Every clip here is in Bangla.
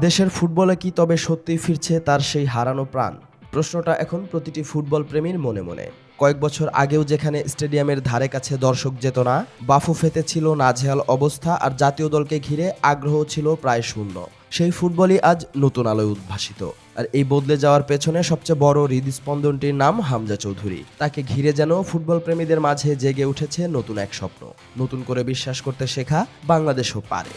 দেশের ফুটবলে কি তবে সত্যিই ফিরছে তার সেই হারানো প্রাণ? প্রশ্নটা এখন প্রতিটি ফুটবল প্রেমীর মনে মনে। কয়েক বছর আগেও যেখানে স্টেডিয়ামের ধারে কাছে দর্শক যেত না, বাফুফেতে ছিল নাজেহাল অবস্থা আর জাতীয় দলকে ঘিরে আগ্রহ ছিল প্রায় শূন্য। সেই ফুটবলই আজ নতুন আলোয় উদ্ভাসিত। আর এই বদলে যাওয়ার পেছনে সবচেয়ে বড় হৃদস্পন্দনটির নাম হামজা চৌধুরী। তাকে ঘিরে যেন ফুটবল প্রেমীদের মাঝে জেগে উঠেছে নতুন এক স্বপ্ন। নতুন করে বিশ্বাস করতে শেখা বাংলাদেশও পারে।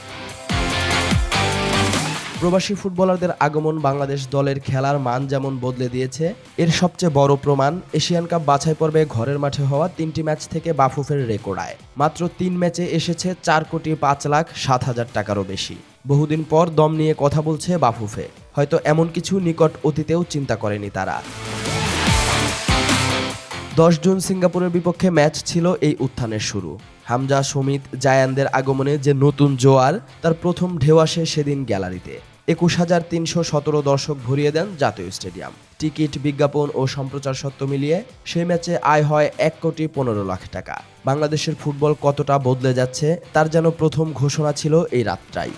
প্রবাসী ফুটবলারদের আগমন বাংলাদেশ দলের খেলার মান যেমন বদলে দিয়েছে, এর সবচেয়ে বড় প্রমাণ এশিয়ান কাপ বাছাই পর্বে ঘরের মাঠে হওয়া তিনটি ম্যাচ থেকে বাফুফের রেকর্ড আয়। মাত্র তিন ম্যাচে এসেছে চার কোটি পাঁচ লাখ সাত হাজার টাকারও বেশি। বহুদিন পর দম নিয়ে কথা বলছে বাফুফে। হয়তো এমন কিছু নিকট অতীতেও চিন্তা করেনি তারা। দশ জুন সিঙ্গাপুরের বিপক্ষে ম্যাচ ছিল এই উত্থানের শুরু। হামজা, সমিত, জায়ানদের আগমনে যে নতুন জোয়ার, তার প্রথম ঢেউ আসে সেদিন গ্যালারিতে। একুশ হাজার তিনশো সতেরো দর্শক ভরিয়ে দেন জাতীয় স্টেডিয়াম। টিকিট বিজ্ঞাপন ও সম্প্রচার সত্ত্ব মিলিয়ে সেই ম্যাচে আয় হয় এক কোটি পনেরো লাখ টাকা। বাংলাদেশের ফুটবল কতটা বদলে যাচ্ছে তার যেন প্রথম ঘোষণা ছিল এই রাতটাই।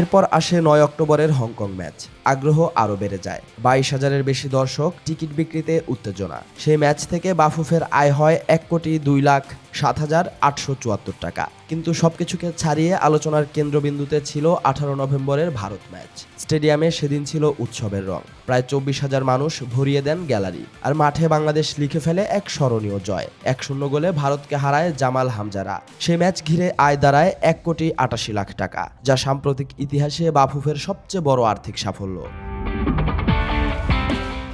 এরপর আসে নয় অক্টোবরের হংকং ম্যাচ। আগ্রহ আরও বেড়ে যায়। বাইশ হাজারের বেশি দর্শক টিকিট বিক্রিতে উত্তেজনা। সেই ম্যাচ থেকে বাফুফের আয় হয় এক কোটি দুই লাখ সাত হাজার আটশো চুয়াত্তর টাকা। কিন্তু সবকিছুকে ছাড়িয়ে আলোচনার কেন্দ্রবিন্দুতে ছিল আঠারো নভেম্বরের ভারত ম্যাচ। স্টেডিয়ামে সেদিন ছিল উৎসবের রং। প্রায় চব্বিশ হাজার মানুষ ভরিয়ে দেন গ্যালারি। আর মাঠে বাংলাদেশ লিখে ফেলে এক স্মরণীয় জয়। এক শূন্য গোলে ভারতকে হারায় জামাল হামজারা। সে ম্যাচ ঘিরে আয় দাঁড়ায় এক কোটি আটাশি লাখ টাকা, যা সাম্প্রতিক ইতিহাসে বাফুফের সবচেয়ে বড় আর্থিক সাফল্য।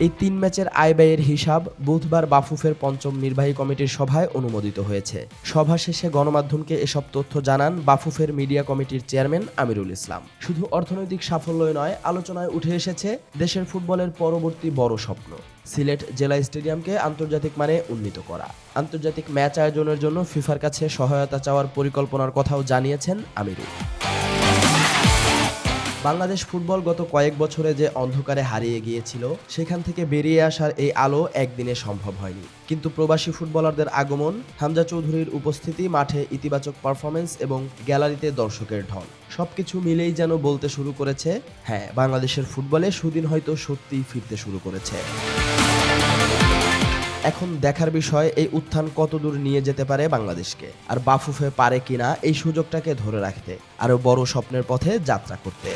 এই তিন ম্যাচের আয় ব্যয়ের হিসাব বুধবার বাফুফের পঞ্চম নির্বাহী কমিটির সভায় অনুমোদিত হয়েছে। সভা শেষে গণমাধ্যমকে এসব তথ্য জানান বাফুফের মিডিয়া কমিটির চেয়ারম্যান আমিরুল ইসলাম। শুধু অর্থনৈতিক সাফল্যই নয়, আলোচনায় উঠে এসেছে দেশের ফুটবলের পরবর্তী বড় স্বপ্ন, সিলেট জেলা স্টেডিয়ামকে আন্তর্জাতিক মানে উন্নীত করা। আন্তর্জাতিক ম্যাচ আয়োজনের জন্য ফিফার কাছে সহায়তা চাওয়ার পরিকল্পনার কথাও জানিয়েছেন আমিরুল। বাংলাদেশ ফুটবল গত কয়েক বছরে যে অন্ধকারে হারিয়ে গিয়েছিল, সেখান থেকে বেরিয়ে আসার এই আলো একদিনে সম্ভব হয়নি। কিন্তু প্রবাসী ফুটবলারদের আগমন, হামজা চৌধুরীর উপস্থিতি, মাঠে ইতিবাচক পারফরমেন্স এবং গ্যালারিতে দর্শকের ঢল, সবকিছু মিলেই যেন বলতে শুরু করেছে হ্যাঁ বাংলাদেশের ফুটবলে সুদিন হয়তো সত্যিই ফিরতে শুরু করেছে। এখন দেখার বিষয়, এই উত্থান কতদূর নিয়ে যেতে পারে বাংলাদেশকে? আর বাফুফে পারে কিনা, এই সুযোগটাকে ধরে রাখতে, আরও বড় স্বপ্নের পথে যাত্রা করতে।